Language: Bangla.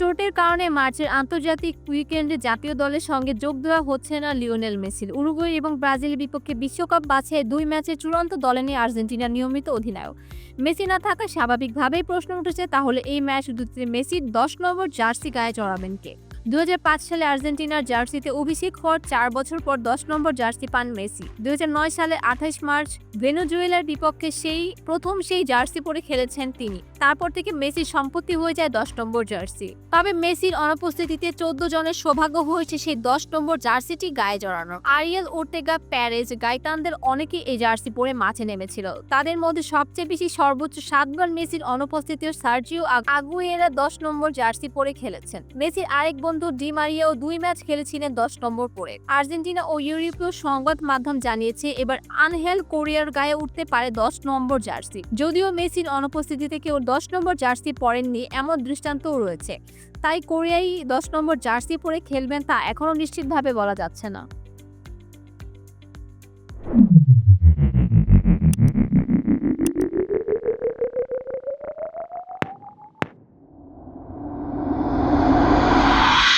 চোটের কারণে মার্চের আন্তর্জাতিক উইকেন্ডে জাতীয় দলের সঙ্গে যোগ দেওয়া হচ্ছে না লিওনেল মেসির উরুগুয়ে এবং ব্রাজিলের বিপক্ষে বিশ্বকাপ বাছাই দুই ম্যাচে চূড়ান্ত দলে নিয়ে আর্জেন্টিনার নিয়মিত অধিনায়ক। মেসি না থাকা স্বাভাবিকভাবেই প্রশ্ন উঠেছে, তাহলে এই ম্যাচ দুটিতে মেসির দশ নম্বর জার্সি গায়ে চড়াবেন কে? দুই হাজার পাঁচ সালে আর্জেন্টিনার জার্সিতে অভিষেক হওয়ার চার বছর পর দশ নম্বর জার্সি পান মেসি। দু সালে আঠাশ মার্চ ভেনেজুয়েলার বিপক্ষে সেই, প্রথম সেই জার্সি পরে খেলেছেন তিনি। তারপর থেকে মেসির সম্পত্তি হয়ে যায় দশ নম্বর জার্সি। তবে মেসির অনুপস্থিতিতে চোদ্দ জনের সৌভাগ্য হয়েছে সেই দশ নম্বর জার্সিটি গায়ে জড়ানো। আরিয়েল ওর্তেগা, প্যারেজ, গাইতানদের অনেকেই এই জার্সি পরে মাঠে নেমেছিল। তাদের মধ্যে সবচেয়ে বেশি সর্বোচ্চ সাতবার মেসির অনুপস্থিতিও সার্জিও আগুয়েরা দশ নম্বর জার্সি পরে খেলেছেন। মেসির আরেক বন্ধু ডি মারিয়াও দুই ম্যাচ খেলেছিলেন দশ নম্বর পরে আর্জেন্টিনা ও ইউরোপীয় সংবাদ মাধ্যম জানিয়েছে, এবার আনহেল কোরিয়ার গায়ে উঠতে পারে দশ নম্বর জার্সি। যদিও মেসির অনুপস্থিতিতে কেউ দশ নম্বর জার্সি পরেননি, এমন দৃষ্টান্তও রয়েছে। তাই কোরিয়াই দশ নম্বর জার্সি পরে খেলবেন তা এখনও নিশ্চিতভাবে বলা যাচ্ছে না।